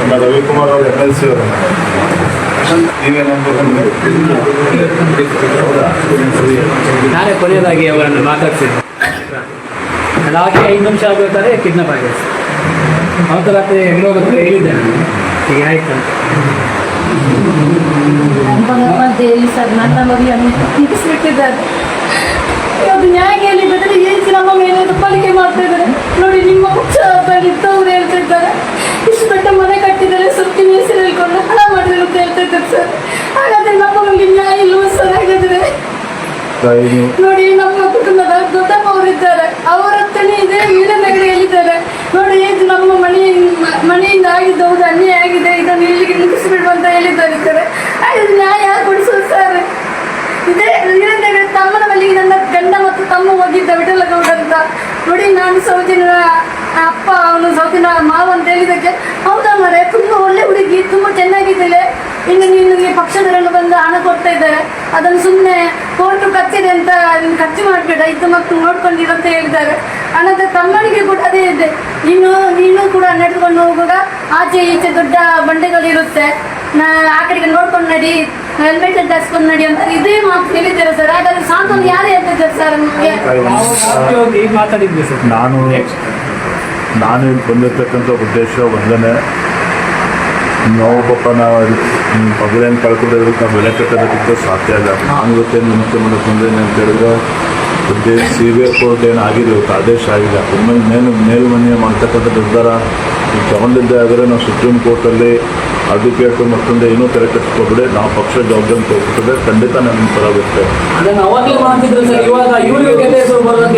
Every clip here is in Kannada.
ನಮ್ಮ ರವಿಕುಮಾರ್ ಅವರು ಎಂ ಎಲ್ ಸಿ ಅವರು ನೀವೇನಂದ್ರೆ ನಾನೇ ಕೊನೆಯದಾಗಿ ಅವರನ್ನು ಮಾತಾಡ್ಸಿದ್ದೆ ಅದಾಗಿ ಐದು ನಿಮಿಷ ಆಗಬೇಕಾದ್ರೆ ಕಿಡ್ನಾಪ್ ಆಗಿದೆ ಅವತ್ತು ರಾತ್ರಿ ಎಲ್ಲೋ ಗೊತ್ತಿಲ್ಲ ಹೇಳಿದ್ದೆ ನಾನು. ಹೀಗೆ ಆಯ್ತು? ಅಂತ ನನ್ನ ಮಧ್ಯೆಯಲ್ಲಿ ಸರ್ ನನ್ನ ಮರಿಯನ್ನು ಮುಗಿಸ್ಬಿಟ್ಟಿದ್ದಾರೆ ಅದು ನ್ಯಾಯ ಹೇಳಿದ್ರೆ ಏಕೆ ನಮ್ಮ ಮೇಲೆ ಪಾಲಿಕೆ ಮಾಡ್ತಾ ಇದ್ದಾರೆ ನೋಡಿ ನಿಮ್ಮ ಪಕ್ಷದಲ್ಲಿದ್ದವ್ರು ಹೇಳ್ತಾ ಇದ್ದಾರೆ ಇಷ್ಟು ದೊಡ್ಡ ಮನೆ ಕಟ್ಟಿದ್ದಾರೆ ಸುತ್ತಿನ ಹೆಸರು ಹೇಳ್ಕೊಂಡು ಹಣ ಮಾಡಿದ್ರು ಅಂತ ಹೇಳ್ತಾ ಇದ್ದಾರೆ ಸರ್ ಹಾಗಾದ್ರೆ ನಮ್ಮ ನಮಗೆ ನ್ಯಾಯ ಇಲ್ವ ಸರ್ ಹಾಗಾದ್ರೆ ನೋಡಿ, ನಮ್ಮ ಕುಟುಂಬದ ದೊಡ್ಡಮ್ಮವರಿದ್ದಾರೆ. ಅವರ ಹತ್ರನೇ ಇದೆ ವೀರನಗರಿಯಲ್ಲಿದ್ದಾರೆ. ನೋಡಿ, ಇದು ನಮ್ಮ ಮನೆ, ಮನೆಯಿಂದ ಆಗಿದ್ದ ಹೌದು, ಅನ್ಯಾಯ ಆಗಿದೆ. ಇದನ್ನು ಇಲ್ಲಿಗೆ ಮುಗಿಸಿಬಿಡು ಅಂತ ಹೇಳಿದ್ದಾರೆ ಇದು ನ್ಯಾಯ ಕೊಡಿಸೋ ಸರ್. ಇದೇ ವೀರನಗರ ತಮ್ಮನ ಬಳಿ ನನ್ನ ಗಂಡ ಮತ್ತು ತಮ್ಮ ಹೋಗಿದ್ದ ವಿಠಲಗೌಡ ಅಂತ. ನೋಡಿ, ನಾನು ಸೌಜಿನ ಅಪ್ಪ, ಅವನು ಸೌತಿನ ಮಾವ ಅಂತ ಹೇಳಿದಕ್ಕೆ ಹೌದಾ ಮರೆ ತುಂಬಾ ಒಳ್ಳೆ ಹುಡುಗಿ, ತುಂಬಾ ಚೆನ್ನಾಗಿದ್ದಾಳೆ. ಇನ್ನು ನಿನಗೆ ಪಕ್ಷದವರೆಲ್ಲ ಬಂದು ಹಣ ಕೊಡ್ತಾ ಇದ್ದಾರೆ. ಅದನ್ನು ಸುಮ್ಮನೆ ಕೋರ್ಟು ಕಚ್ಚಿದೆ ಅಂತ ಅದನ್ನು ಖರ್ಚು ಮಾಡಬೇಡ ಇದ್ದು ಮಕ್ಕಳು ನೋಡ್ಕೊಂಡಿರು ಅಂತ ಹೇಳಿದ್ದಾರೆ. ಅನಂತರ ತಮ್ಮನಿಗೆ ಕೂಡ ಅದೇ ಇದೆ. ನೀನು ನೀನು ಕೂಡ ನಡೆದುಕೊಂಡು ಹೋಗುವಾಗ ಆಚೆ ಈಚೆ ದೊಡ್ಡ ಬಂಡೆಗಳಿರುತ್ತೆ ನಾ ಆ ಕಡೆಗೆ ನೋಡ್ಕೊಂಡು ನಡಿ ಹೆಲ್ಮೆಟ್ ಧರಿಸ್ಕೊಂಡು ನಡಿ ಅಂತ ಇದೇ ಮಾತು ಹೇಳಿದ್ದಾರೆ ಸರ್. ಹಾಗಾದ್ರೆ ಸಾಂತ್ವನ ಯಾರೇ ಹೇಳ್ತಿದ್ದಾರೆ ಸರ್ ನಮಗೆ? ಮಾತಾಡಿದ್ವಿ ಸರ್. ನಾನು ನಾನು ಬಂದಿರ್ತಕ್ಕಂಥ ಉದ್ದೇಶ ಒಂದನೇ ನಾವು ಪಾಪ ನಾವು ಮಗಳೇನು ಕಳ್ಕೊಂಡಿರೋದಕ್ಕೆ ನಾವು ಬೆಲೆ ಕಟ್ಟೋದಕ್ಕಿಂತ ಸಾಧ್ಯ ಇಲ್ಲ. ನಾನು ಇವತ್ತೇನು ವಿನಂತಿ ಮಾಡಕ್ಕೆ ಬಂದೇನೆ ಅಂತ ಹೇಳಿದ್ರೆ ಸದ್ಯ ಸಿ ಬಿ ಐ ಕೋರ್ಟ್ ಏನು ಆಗಿದೆ ಇವತ್ತು ಆದೇಶ ಆಗಿದೆ. ಒಮ್ಮೆ ಮೇಲು ಮೇಲ್ಮನೆ ಮಾಡ್ತಕ್ಕಂಥ ನಿರ್ಧಾರ ಈಗ ತಗೊಂಡಿದ್ದೆ ಆದರೆ ನಾವು ಸುಪ್ರೀಂ ಕೋರ್ಟಲ್ಲಿ ಅಡ್ವೊಕೇಟ್ ಮತ್ತೊಂದು ಏನೂ ತೆರೆ ಕಟ್ಟಿಸ್ಕೊಬಿಡಿ ನಾವು ಪಕ್ಷ ಜವಾಬ್ದಾರಿ ತೋರಿಸ್ತದೆ ಖಂಡಿತ ನನ್ನ ಪರ ಬಿಡ್ತೇವೆ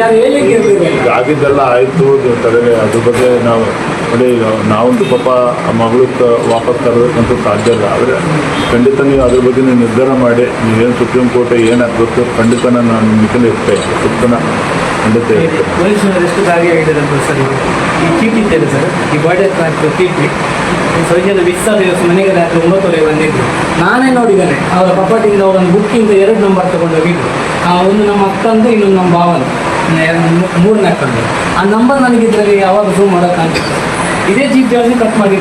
ಯಾರು ಹೇಳಿಕ್ಕೆ ಆಗಿದ್ದೆಲ್ಲ ಆಯಿತು ತಡೆಗೆ ಅದ್ರ ಬಗ್ಗೆ ನಾವು ನೋಡಿ ನಾವಂತೂ ಪಾಪ ಆ ಮಗಳು ವಾಪಸ್ ತರಬೇಕಂತೂ ಸಾಧ್ಯ ಇಲ್ಲ. ಆದರೆ ಖಂಡಿತ ನೀವು ಅದ್ರ ಬಗ್ಗೆ ನೀವು ನಿರ್ಧಾರ ಮಾಡಿ ನೀವೇನು ಸುಪ್ರೀಂ ಕೋರ್ಟ್ ಏನಾಗಬೇಕು ಖಂಡಿತ ನಾನು ನಿಖಿಲ್ ಇರ್ತೇನೆ ಸುತ್ತನ ಖಂಡಿತ ಎಷ್ಟು ದಾರಿ ಆಗಿದೆ ಸರ್. ಈ ಚೀಟಿ ಇದ್ದೇನೆ ಸರ್? ಈ ಚೀಟಿ. ದಿವಸ ಮನೆಗೆ ರಾತ್ರಿ ಒಂಬತ್ತುವರೆ ಬಂದಿದ್ರು. ನಾನೇ ನೋಡಿದ್ದೇನೆ. ಅವರ ಪಪಾಟಿಯಿಂದ ಅವರೊಂದು ಬುಕ್ಕಿಂದ ಎರಡು ನಂಬರ್ ತಗೊಂಡೋಗಿದ್ರು. ಆ ಒಂದು ನಮ್ಮ ಅಕ್ಕಂದು ಇನ್ನೊಂದು ನಮ್ಮ ಭಾವನ. ಮೂರನೇ ಕಂಡು ಆ ನಂಬರ್ ನನಗೆ ಇದರಲ್ಲಿ ಯಾವಾಗ ಝೂಮ್ ಮಾಡೋಕ್ಕಾಗಿತ್ತು ಇದೇ ಜೀಪ್ ಜಾಸ್ತಿ ಕಟ್ ನೋಡಿ.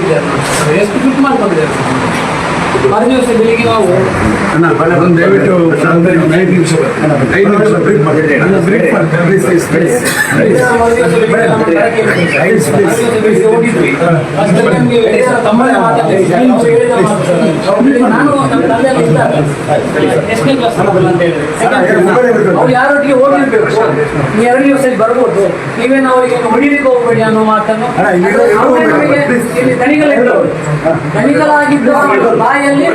ಎಷ್ಟು ಫಿಟ್ ಮಾಡ್ಕೊಂಡಿದ್ದಾರೆ. ಮರು ದಿವಸ ಬೆಳಿಗ್ಗೆ ನಾವು ದಯವಿಟ್ಟು ಐದು ನಿಮಿಷ ಐದು ನಿಮಿಷ ಬ್ರೇಕ್ ಮಾಡಿ ತಮ್ಮನೇ ನಾನು ಅವ್ರು ಯಾರೊಟ್ಟಿಗೆ ಹೋಗಿರ್ಬೇಕು ನೀವು ಎರಡು ದಿವಸ ಬರ್ಬೋದು. ನೀವೇನು ಅವರಿಗೆ ಹೊಡಿಲಿಕ್ಕೆ ಹೋಗ್ಬೇಡಿ ಅನ್ನೋ ಮಾತನ್ನು ಇಲ್ಲಿ ಇಲ್ಲಿ ಬಾಯಲ್ಲಿ